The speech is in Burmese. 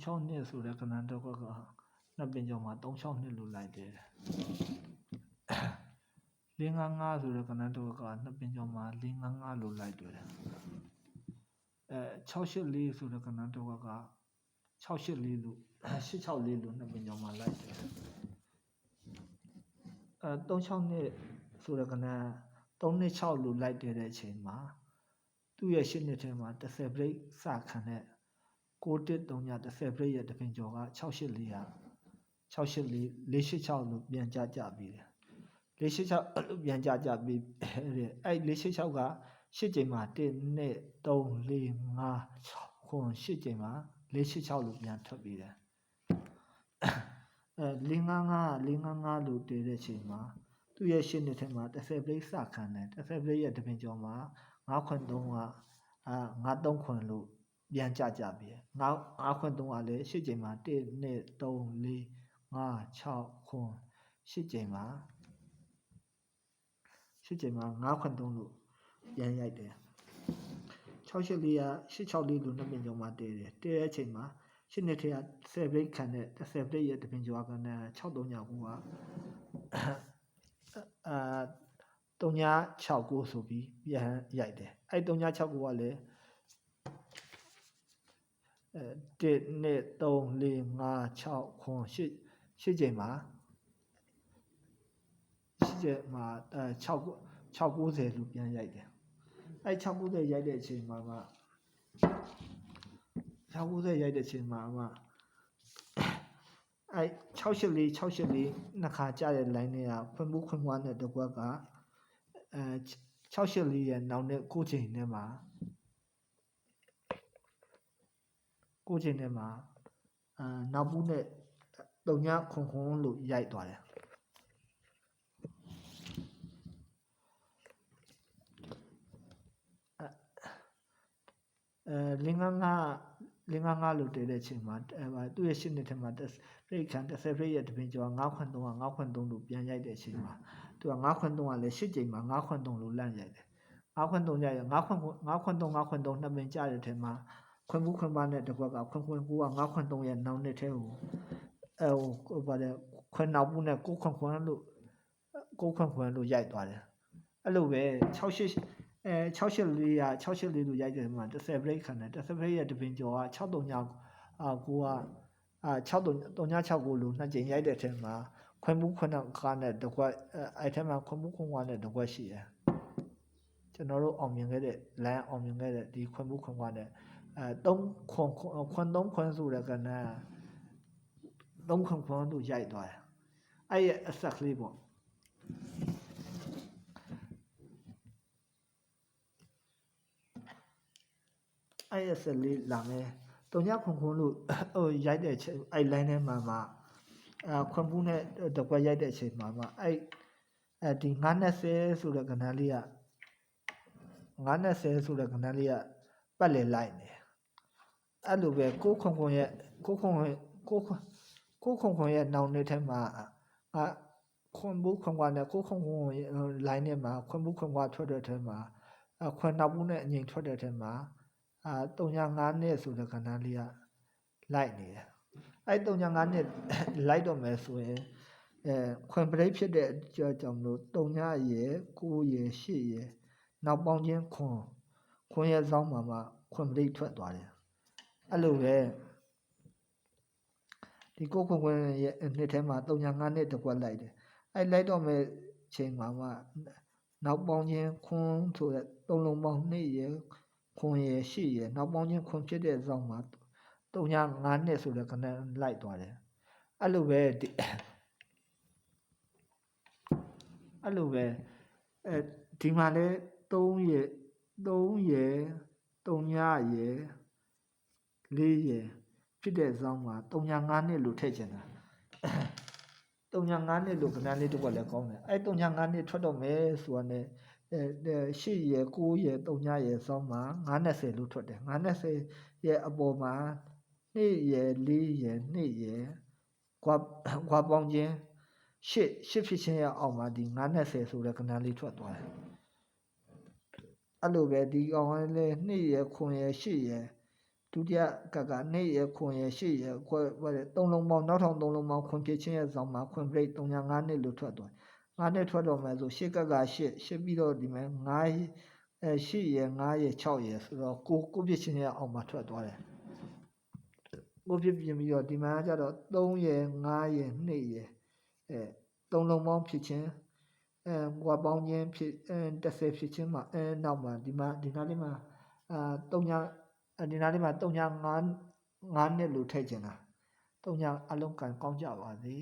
362ဆိုတဲ့ကဏ္ဍတစ်ခွက်ကနှစ်ပင်ကျော်မှာ362လို့လိုက်တယ်455ဆိုတဲ့ကဏ္ဍတစ်ခွက်ကနှစ်ပင်ကျော်မှာ455လို့လိုက်တယ်အဲ684ဆိုတဲ့ကဏ္ဍတစ်ခွက်က684လို့864လို့နှစ်ပင်ကျော်မှာလိုက်တယ်အဲ362ဆိုတဲ့ကဏ္ဍ326လို့လိုက်တယ်တဲ့အချိန်မှာသူ့ရဲ့ရှစ်နှစ်ထဲမှာ10 break စခံတဲ့ 6139 10 break ရဲ့တပင်ကျော်က684ဟာ684 486လို့ပြန်ကြကြပြီးတယ်486လို့ပြန်ကြကြပြီးတဲ့အဲ့486က8ချိန်မှာ1 2 3 4 5 6ခွန်8ချိန်မှာ486လို့ပြန်ထွက်ပြီးတယ်အဲ455 455လို့တည်တဲ့ချိန်မှာသူ့ရဲ့ရှင်းတဲ့ထဲမှာ10 break စခံတယ်10 break ရဲ့တပင်ကျော်မှာ9ခွန်3ကအာ9 3ခွန်လို့ ပြန်ကြကြပြီငါ9ခွန်း3ကလည်း8ချိန်မှာ1 2 3 4 5 6ခွန်း8ချိန်မှာ8ချိန်မှာ9ခွန်း3လို့ပြန်ရိုက်တယ်684က864လို့နှစ်ပင်ကျော်မှာတည်တယ်တည်တဲ့အချိန်မှာရှင်းနေတဲ့က7 break ခံတဲ့7 break ရဲ့တပင်ကျော်ကလည်း639ကအာ3969ဆိုပြီးပြန်ရိုက်တယ်အဲ့3969ကလည်းအဲ 1 2 3 4 5 6ခွန်8 8ချိန်မှာ8ချိန်မှာအဲ6 690လို့ပြန်ရိုက်တယ်အဲ690ရိုက်တဲ့အချိန်မှာမှ690ရိုက်တဲ့အချိန်မှာမှအဲ684 684နှစ်ခါကြားတဲ့ line တွေကဖွင့်ဖို့ခွင့်ခွားတဲ့တစ်ကွက်ကအဲ684ရဲ့နောက်နဲ့9ချိန်နဲ့မှာ 9ချိန်နဲ့မှာအာနောက်ဘူးနဲ့တုံညခွန်ခွန်လို့ရိုက်သွားတယ်အဲလင်းငန်းကလင်းငန်းကလို့တည်တဲ့အချိန်မှာအဲသူ့ရဲ့ရှင်းနေတဲ့မှာပြိတ်ခံ30ပြိတ်ရဲ့တပင်ကျော်9ခွန်း3က9ခွန်း3လို့ပြန်ရိုက်တဲ့အချိန်မှာသူက9ခွန်း3ကလည်း8ချိန်မှာ9ခွန်း3လို့လန့်ရိုက်တယ်9ခွန်း3ရိုက်ရ9ခွန်း9ခွန်း3 9ခွန်း3နှစ်ပင်ကြတဲ့ထဲမှာ ခွန်းဘူးခွန်းပါနဲ့တစ်ခွက်ကခွန်းခွန်း9က9ခွန်း3ရဲ့နောက်နှစ်ထဲကိုအဲဟိုဘာလဲခွန်းနောက်ဘူးနဲ့9ခွန်းခွန်းလို့9ခွန်းခွန်းလို့ရိုက်သွားတယ်အဲ့လိုပဲ68အဲ684က684လို့ရိုက်တယ်မှာ10 break ခံတယ်10 break ရဲ့တပင်ကျော်က639အာကိုကအာ6369လို့နှစ်ကြိမ်ရိုက်တဲ့အထက်မှာခွန်းဘူးခွန်းနောက်ကားနဲ့တကွက်အဲ့ထက်မှာခွန်းဘူးခွန်းကွာနဲ့တကွက်ရှိတယ်ကျွန်တော်တို့အောင်မြင်ခဲ့တဲ့ line အောင်မြင်ခဲ့တဲ့ဒီခွန်းဘူးခွန်းကွာနဲ့ အဲ3ခွန်းခွန်း3ခွန်းဆိုတဲ့ကဏ္ဍ3ခွန်းခွန်းလို့ရိုက်သွားတယ်အဲ့ရဲ့အဆက်ကလေးပေါ့အဲ့ရဲ့ဆက်လေးလာမယ်တုံညခွန်ခွန်လို့ဟိုရိုက်တဲ့အချိန်အဲ့ line ထဲမှာမှအာခွန်ဘူးနဲ့တကွက်ရိုက်တဲ့အချိန်မှာမှအဲ့အဲဒီ920ဆိုတဲ့ကဏ္ဍလေးက920ဆိုတဲ့ကဏ္ဍလေးကပတ်လည်လိုက်နေ အဲ့လိုပဲကိုခွန်ခွန်ရဲ့ကိုခွန်ကိုခွန်ကိုခွန်ခွန်ရဲ့နောင်နေထဲမှာအာခွန်ဘူးခွန်ကွာနဲ့ကိုခွန်ခွန်ရဲ့ line ထဲမှာခွန်ဘူးခွန်ကွာထွက်တဲ့ထဲမှာအခွန်နောက်ဘူးနဲ့အငိမ်ထွက်တဲ့ထဲမှာအာ305နှစ်ဆိုတဲ့ခဏလေးကလိုက်နေတယ်အဲ့305နှစ်လိုက်တော့မယ်ဆိုရင်အဲခွန်ပရိတ်ဖြစ်တဲ့အကြောင်းကြောင့်မလို့3ရယ်9ရယ်10ရယ်နောက်ပေါင်းချင်းခွန်ခွန်ရဲ့ဇောင်းမှာမှခွန်ပရိတ်ထွက်သွားတယ် အဲ့လိုပဲဒီကိုခွန်ခွန်ရဲ့နှစ်ထဲမှာ305နှစ်တကွက်လိုက်တယ်အဲ့လိုက်တော့မယ်ချိန်မှာမှနောက်ပေါင်းချင်းခွန်ဆိုတဲ့သုံးလုံးပေါင်း2ရယ်ခွန်ရယ်ရှိရယ်နောက်ပေါင်းချင်းခွန်ဖြစ်တဲ့ဇောင်းမှာ305နှစ်ဆိုတဲ့ကဏ္ဍလိုက်သွားတယ်အဲ့လိုပဲအဲ့လိုပဲအဲဒီမှာလဲ3ရယ်3ရယ်3ညရယ် 4ရယ်ဖြစ်တဲ့ဇောင်းမှာ305နှစ်လို့ထည့်ချင်တာ305နှစ်လို့ကဏ္ဍလေးတစ်ခုလည်းကောင်းတယ်အဲ့305နှစ်ထွက်တော့မယ်ဆိုတာ ਨੇ အဲ8ရယ်9ရယ်3ညရယ်စောင်းမှာ920လို့ထွက်တယ်920ရဲ့အပေါ်မှာ2ရယ်4ရယ်2ရယ်ကွာကွာပေါင်းခြင်း8 8ဖြစ်ခြင်းရဲ့အောက်မှာဒီ920ဆိုတဲ့ကဏ္ဍလေးထွက်သွားတယ်အဲ့လိုပဲဒီကောင်လေး2ရယ်9ရယ်8ရယ် ဒုတိယကက2ရခွန်ရ8ရခွဲဘာလဲ3လုံးပေါင်းနောက်ထောင်3လုံးပေါင်းခွန်ဖြစ်ချင်းရဲ့ဇောင်းမှာခွန်ပရိတ်305နှစ်လို့ထွက်သွား9နှစ်ထွက်တော့မယ်ဆို8ကက8 8ပြီးတော့ဒီမဲ့9အဲ8ရ9ရ6ရဆိုတော့ကိုကိုဖြစ်ချင်းရဲ့အောက်မှာထွက်သွားတယ်ကိုဖြစ်ပြင်ပြီးတော့ဒီမှာကျတော့3ရ9ရ2ရအဲ3လုံးပေါင်းဖြစ်ချင်းအဲဟိုပေါင်းချင်းဖြစ်အဲ30ဖြစ်ချင်းမှာအဲနောက်မှာဒီမှာဒီနားလေးမှာအာ3ည ဒီနားလေးမှာ3ည9 9နှစ်လို့ထည့်ချင်တာ3ညအလုံးကန်ကောင်းကြပါစေ